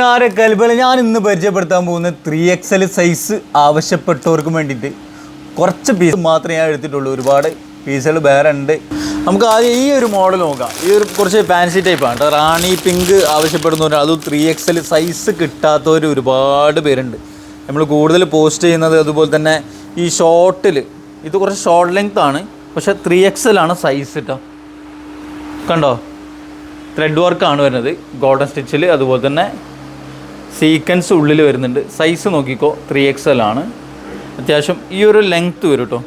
പുന്നാര കൽബല ഞാൻ ഇന്ന് പരിചയപ്പെടുത്താൻ പോകുന്ന ത്രീ എക്സൽ സൈസ് ആവശ്യപ്പെട്ടവർക്ക് വേണ്ടിയിട്ട് കുറച്ച് പീസ് മാത്രമേ ഞാൻ എടുത്തിട്ടുള്ളൂ. ഒരുപാട് പീസുകൾ വേറെ ഉണ്ട്. നമുക്ക് ആദ്യം ഈ ഒരു മോഡൽ നോക്കാം. ഈ ഒരു കുറച്ച് ഫാൻസി ടൈപ്പാണ് കേട്ടോ. റാണി പിങ്ക് ആവശ്യപ്പെടുന്നവർ അതും ത്രീ എക്സൽ സൈസ് കിട്ടാത്തവർ ഒരുപാട് പേരുണ്ട്. നമ്മൾ കൂടുതൽ പോസ്റ്റ് ചെയ്യുന്നത് അതുപോലെ തന്നെ ഈ ഷോർട്ടിൽ ഇത് കുറച്ച് ഷോർട്ട് ലെങ്ത് ആണ്. പക്ഷേ ത്രീ ആണ് സൈസ് കേട്ടോ കണ്ടോ? ത്രെഡ് വർക്കാണ് വരുന്നത്. ഗോൾഡൻ സ്റ്റിച്ചിൽ അതുപോലെ തന്നെ സീക്വൻസ് ഉള്ളിൽ വരുന്നുണ്ട്. സൈസ് നോക്കിക്കോ ത്രീ എക്സ് എൽ ആണ്. അത്യാവശ്യം ഈ ഒരു ലെങ്ത്ത് വരും കേട്ടോ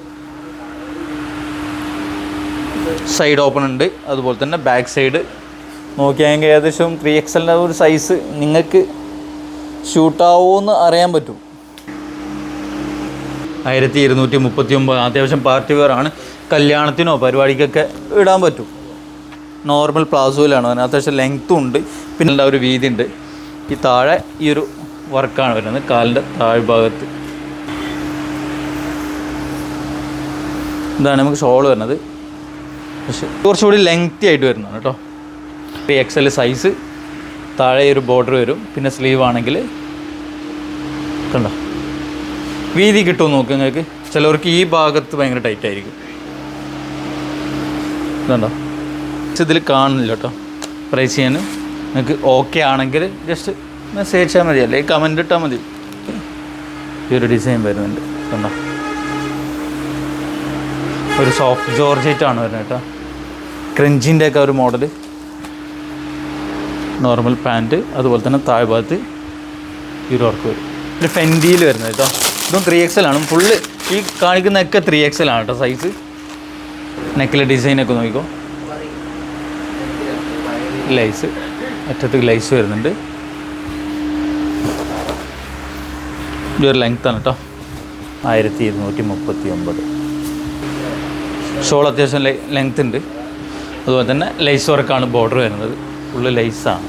സൈഡ് ഓപ്പൺ ഉണ്ട്. അതുപോലെ തന്നെ ബാക്ക് സൈഡ് നോക്കിയാണെങ്കിൽ ഏകദേശം ത്രീ എക്സ് എല്ലിന്റെ ഒരു സൈസ് നിങ്ങൾക്ക് ഷൂട്ടാവുമെന്ന് അറിയാൻ പറ്റും. ആയിരത്തി ഇരുന്നൂറ്റി മുപ്പത്തി ഒമ്പത് അത്യാവശ്യം പാർട്ടി വെയർ ആണ്. കല്യാണത്തിനോ പരിപാടിക്കൊക്കെ ഇടാൻ പറ്റും. നോർമൽ പ്ലാസോയിലാണ് അതിന് അത്യാവശ്യം ലെങ്ത്തും ഉണ്ട്. പിന്നെ ഒരു വീതി ഉണ്ട്. ഈ താഴെ ഈ ഒരു വർക്കാണ് വരുന്നത് കാലിന്റെ താഴ്ഭാഗത്ത് ഇതാണ് നമുക്ക് ഷോൾ വരുന്നത്. പക്ഷെ കുറച്ചുകൂടി ലെങ്തി ആയിട്ട് വരുന്നതാണ് കേട്ടോ. എക്സ് എൽ സൈസ് താഴെ ഒരു ബോർഡർ വരും. പിന്നെ സ്ലീവ് ആണെങ്കിൽ കണ്ടോ? വീതി കിട്ടുമോ നോക്ക് നിങ്ങൾക്ക്. ചിലവർക്ക് ഈ ഭാഗത്ത് ഭയങ്കര ടൈറ്റ് ആയിരിക്കും. ഇതുണ്ടോ? ഇതിൽ കാണുന്നില്ല കേട്ടോ. പ്രൈസ് ചെയ്യാൻ. നിങ്ങൾക്ക് ഓക്കെ ആണെങ്കിൽ ജസ്റ്റ് മെസ്സേജ് അയച്ചാൽ മതി. അല്ലെങ്കിൽ കമന്റ് ഇട്ടാൽ മതി. ഈ ഒരു ഡിസൈൻ വരുന്നുണ്ട്. കണ്ടോ? ഒരു സോഫ്റ്റ് ആണ് വരുന്നത് കേട്ടോ. ക്രഞ്ചിന്റെ ഒക്കെ ഒരു മോഡൽ നോർമൽ പാന്റ് അതുപോലെ തന്നെ താഴ്ഭാഗത്ത് ഈ ഒരു വർക്ക് വരും. ഒരു ഫെൻഡിയിൽ വരുന്നത് കേട്ടോ. ഇതും ത്രീ എക്സ് എൽ ആണ്. ഫുള്ള് ഈ കാണിക്കുന്നതൊക്കെ ത്രീ എക്സ് എൽ ആണ് കേട്ടോ സൈസ് നെക്കിലെ ഡിസൈനൊക്കെ നോക്കിക്കോ. ലൈസ് അറ്റത്ത് ലൈസ് വരുന്നുണ്ട്. ഇതൊരു ലെങ്ത്താണ് കേട്ടോ ആയിരത്തി ഇരുന്നൂറ്റി മുപ്പത്തി ഒമ്പത് ഷോൾ അത്യാവശ്യം ലെങ്ത് ഉണ്ട്. അതുപോലെ തന്നെ ലൈസ് വർക്കാണ് ബോർഡർ വരുന്നത്. ഫുള്ള് ലൈസാണ്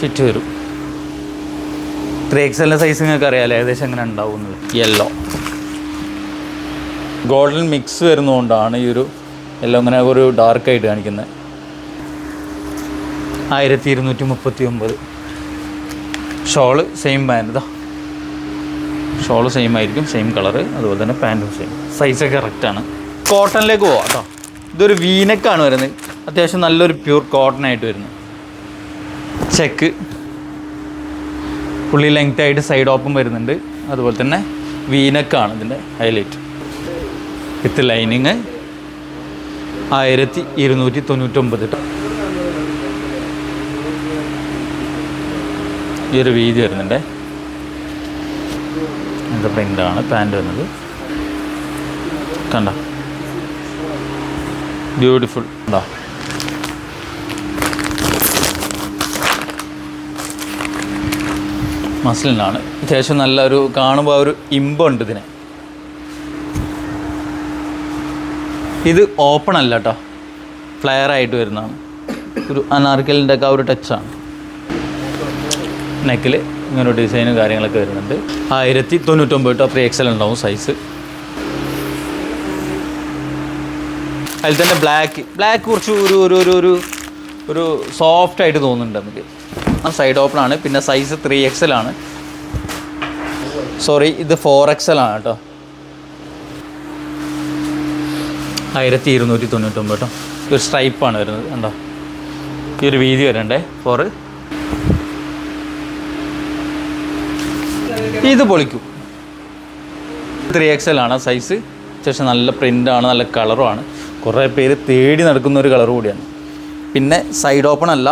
ഫിറ്റ് വരും. ത്രീ എക്സലിന്റെ സൈസ് നിങ്ങൾക്ക് അറിയാമല്ലോ ഏകദേശം എങ്ങനെ ഉണ്ടാവുന്നത് യെല്ലോ ഗോൾഡൻ മിക്സ് വരുന്നതുകൊണ്ടാണ് ഈ ഒരു എല്ലാം ഇങ്ങനെ ഒരു ഡാർക്കായിട്ട് കാണിക്കുന്നത്. ആയിരത്തി ഇരുന്നൂറ്റി മുപ്പത്തി ഒമ്പത് ഷോൾ സെയിം പാന്റ് ഇതാ ഷോൾ സെയിം ആയിരിക്കും സെയിം കളറ് അതുപോലെ തന്നെ പാന്റും സെയിം സൈസൊക്കെ കറക്റ്റാണ് കോട്ടണിലേക്ക് പോവാം കേട്ടോ. ഇതൊരു വീനക്കാണ് വരുന്നത്. അത്യാവശ്യം നല്ലൊരു പ്യൂർ കോട്ടൺ ആയിട്ട് വരുന്നത്. ചെക്ക് പുള്ളി ലെങ്ത് ആയിട്ട് സൈഡ് ഓപ്പൺ വരുന്നുണ്ട്. അതുപോലെ തന്നെ വീനക്കാണ് ഇതിന്റെ ഹൈലൈറ്റ് വിത്ത് ലൈനിങ് ആയിരത്തി ഇരുന്നൂറ്റി തൊണ്ണൂറ്റൊമ്പത് കേട്ടോ ഈ ഒരു വീതി വരുന്നുണ്ട്. എന്താ പ്രിന്റാണ് പാന്റ് വരുന്നത്. കണ്ട? ബ്യൂട്ടിഫുൾ ഉണ്ടോ മസിലിനാണ്. അത്യാവശ്യം നല്ല ഒരു കാണുമ്പോൾ ഒരു ഇമ്പുണ്ട് ഇതിന്. ഇത് ഓപ്പൺ അല്ല കേട്ടോ ഫ്ലെയർ ആയിട്ട് വരുന്നതാണ്. ഒരു അനാർക്കലിന്റെ ഒക്കെ ആ ഒരു ടച്ചാണ് നെക്കിൽ ഇങ്ങനെ ഡിസൈനും കാര്യങ്ങളൊക്കെ വരുന്നുണ്ട്. ആയിരത്തി തൊണ്ണൂറ്റൊമ്പത് ത്രീ എക്സൽ ഉണ്ടാവും സൈസ് അതിൽ തന്നെ ബ്ലാക്ക് ബ്ലാക്ക് കുറച്ച് ഒരു ഒരു ഒരു ഒരു ഒരു സോഫ്റ്റ് ആയിട്ട് തോന്നുന്നുണ്ട് നമുക്ക്. ആ സൈഡ് ഓപ്പൺ ആണ്. പിന്നെ സൈസ് ത്രീ എക്സൽ ആണ്. സോറി ഇത് ഫോർ എക്സൽ ആണ് കേട്ടോ. ആയിരത്തി ഇരുന്നൂറ്റി തൊണ്ണൂറ്റൊമ്പത് കേട്ടോ ഒരു സ്ട്രൈപ്പാണ് വരുന്നത്. കണ്ടോ? ഈ ഒരു വീതി വരണ്ടേ? ഫോർ ഇത് പൊളിക്കും. ത്രീ എക്സൽ ആണ് സൈസ് അത്യാവശ്യം നല്ല പ്രിന്റാണ് നല്ല കളറുമാണ് കുറേ പേര് തേടി നടക്കുന്ന ഒരു കളർ കൂടിയാണ്. പിന്നെ സൈഡ് ഓപ്പൺ അല്ല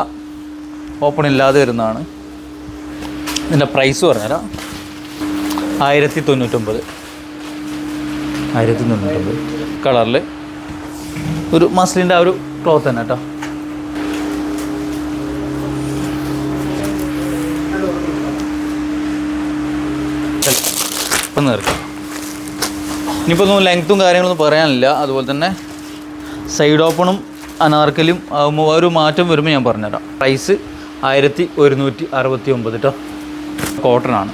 ഓപ്പൺ ഇല്ലാതെ വരുന്നതാണ്. ഇതിന്റെ പ്രൈസ് പറഞ്ഞുതരാം. ആയിരത്തി തൊണ്ണൂറ്റൊമ്പത് ആയിരത്തി തൊണ്ണൂറ്റൊമ്പത് കളറിൽ ഒരു മസ്ലിന്റെ ആ ഒരു ക്ലോത്ത് തന്നെ കേട്ടോ. ഇപ്പം നിർക്കാം ഇനിയിപ്പോൾ ഒന്നും ലെങ്ത്തും കാര്യങ്ങളൊന്നും പറയാനില്ല. അതുപോലെ തന്നെ സൈഡ് ഓപ്പണും അനാർക്കലും ആകുമ്പോൾ ഒരു മാറ്റം വരുമ്പോൾ ഞാൻ പറഞ്ഞുതരാം. പ്രൈസ് ആയിരത്തി ഒരുന്നൂറ്റി അറുപത്തി ഒമ്പത് കേട്ടോ കോട്ടൺ ആണ്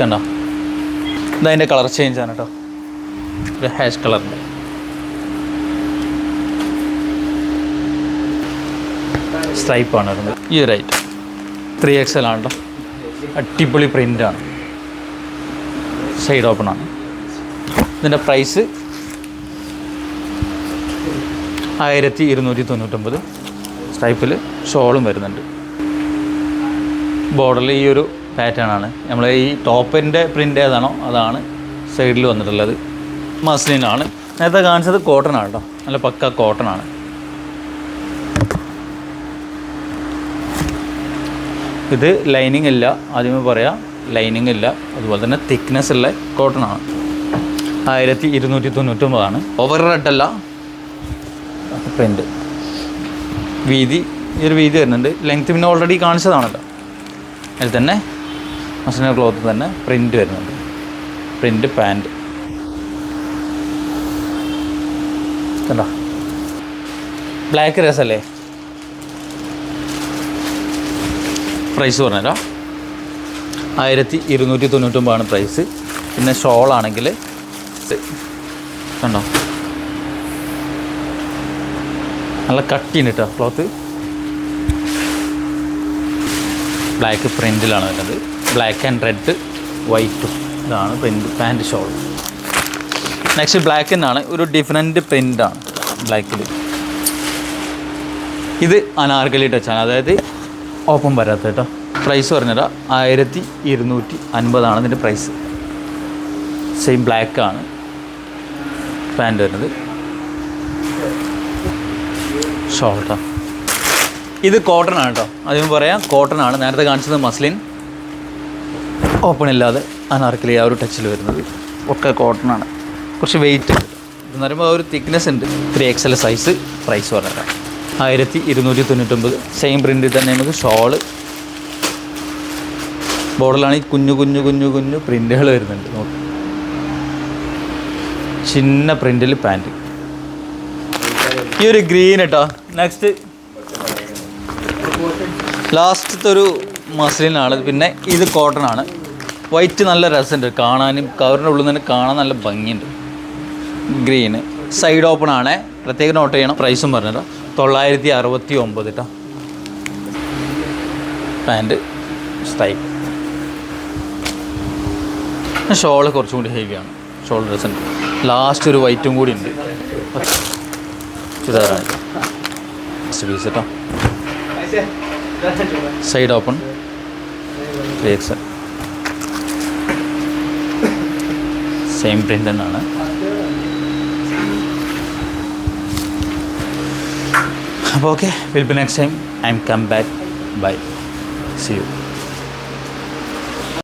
കണ്ടോ ഇതതിന്റെ കളർ ചേഞ്ച് ആണ് കേട്ടോ ഒരു ഹാഷ് കളറിന്റെ സ്ട്രൈപ്പാണ് വരുന്നത്. ഈ ഒരു ഐറ്റം ത്രീ എക്സ് എൽ ആണ് കേട്ടോ അടിപൊളി പ്രിന്റാണ് സൈഡ് ഓപ്പണാണ് ഇതിന്റെ പ്രൈസ് ആയിരത്തി ഇരുന്നൂറ്റി തൊണ്ണൂറ്റൊമ്പത് സ്ട്രൈപ്പിൽ ഷോളും വരുന്നുണ്ട്. ബോർഡറിൽ ഈ ഒരു പാറ്റേൺ ആണ്. നമ്മൾ ഈ ടോപ്പിന്റെ പ്രിന്റ് ഏതാണോ അതാണ് സൈഡിൽ വന്നിട്ടുള്ളത്. മസ്ലിനാണ് നേരത്തെ കാണിച്ചത് കോട്ടൺ ആണ് കേട്ടോ നല്ല പക്ക കോട്ടൺ ആണ്. ഇത് ലൈനിങ് ഇല്ല. ആദ്യമേ പറയാം ലൈനിങ് ഇല്ല. അതുപോലെ തന്നെ തിക്നെസ് ഉള്ള കോട്ടൺ ആണ്. ആയിരത്തി ഇരുന്നൂറ്റി തൊണ്ണൂറ്റൊമ്പതാണ്. ഓവർ റെഡ് അല്ല. പ്രിന്റ് വീതി ഈ ഒരു വീതി വരുന്നുണ്ട്. ലെങ്ത് പിന്നെ ഓൾറെഡി കാണിച്ചതാണല്ലോ. അതിൽ തന്നെ മസിന ക്ലോത്ത് തന്നെ പ്രിന്റ് വരുന്നുണ്ട്. പ്രിന്റ് പാന്റ് കണ്ടോ? ബ്ലാക്ക് രസമല്ലേ പ്രൈസ് പറഞ്ഞുതരാം ആയിരത്തി ഇരുന്നൂറ്റി തൊണ്ണൂറ്റൊമ്പതാണ് പ്രൈസ് പിന്നെ ഷോളാണെങ്കിൽ കണ്ടോ? നല്ല കട്ടിയുണ്ട് കേട്ടോ ക്ലോത്ത് ബ്ലാക്ക് പ്രിന്റിലാണ് വരുന്നത്. ബ്ലാക്ക് ആൻഡ് റെഡ് വൈറ്റും ഇതാണ് print pant shawl next black തന്നെയാണ് ഒരു ഡിഫറെന്റ് പ്രിന്റാണ് ബ്ലാക്കിൽ ഇത് അനാർക്കലി ടച്ചാണ് അതായത് ഓപ്പൺ വരാത്ത കേട്ടോ. പ്രൈസ് പറഞ്ഞുതരാം ആയിരത്തി ഇരുന്നൂറ്റി അൻപതാണ് ഇതിന്റെ പ്രൈസ് സെയിം ബ്ലാക്കാണ് പാന്റ് വരുന്നത്. ഷോർട്ടാ ഇത് കോട്ടൺ ആണ് കേട്ടോ. അതിന് പറയാം കോട്ടൺ ആണ്. നേരത്തെ കാണിച്ചത് മസ്ലിൻ ഓപ്പൺ ഇല്ലാതെ അനാർക്കലി ആ ഒരു ടച്ചിൽ വരുന്നത്. ഒക്കെ കോട്ടൺ ആണ്. കുറച്ച് വെയിറ്റ് എന്ന് പറയുമ്പോൾ ഒരു തിക്നെസ് ഉണ്ട്. Three X L size price പറഞ്ഞുതരാം ആയിരത്തി ഇരുന്നൂറ്റി തൊണ്ണൂറ്റൊമ്പത് സെയിം പ്രിന്റിൽ തന്നെ നമുക്ക് ഷോൾ ബോർഡറിലാണ് ഈ കുഞ്ഞു കുഞ്ഞു കുഞ്ഞു കുഞ്ഞു പ്രിന്റുകൾ വരുന്നുണ്ട്. നോക്ക്. ചിന്ന പ്രിന്റിൽ പാന്റ് ഈ ഒരു ഗ്രീൻ കേട്ടോ നെക്സ്റ്റ് ലാസ്റ്റത്തെ ഒരു മസ്ലിനാണ് പിന്നെ ഇത് കോട്ടൺ ആണ്. വൈറ്റ് നല്ല രസമുണ്ട്. കാണാനും കവറിന്റെ ഉള്ളിൽ നിന്ന് കാണാൻ നല്ല ഭംഗിയുണ്ട്. ഗ്രീന് സൈഡ് ഓപ്പൺ ആണ്. പ്രത്യേകം നോട്ട് ചെയ്യണം. പ്രൈസും പറഞ്ഞല്ലോ തൊള്ളായിരത്തി അറുപത്തി ഒമ്പത് കേട്ടോ പാന്റ് സ്റ്റൈപ്പ് ഷോൾ കുറച്ചും കൂടി ഹെവിയാണ് ഷോൾ ഡ്രസ് ഉണ്ട്. ലാസ്റ്റ് ഒരു വൈറ്റും കൂടി ഉണ്ട്. ചുരിദാറാണ്. പീസ് കേട്ടോ സൈഡ് ഓപ്പൺ സെയിം പ്രിന്റ് തന്നെയാണ്. അപ്പോൾ okay will be next time I'm come back bye see you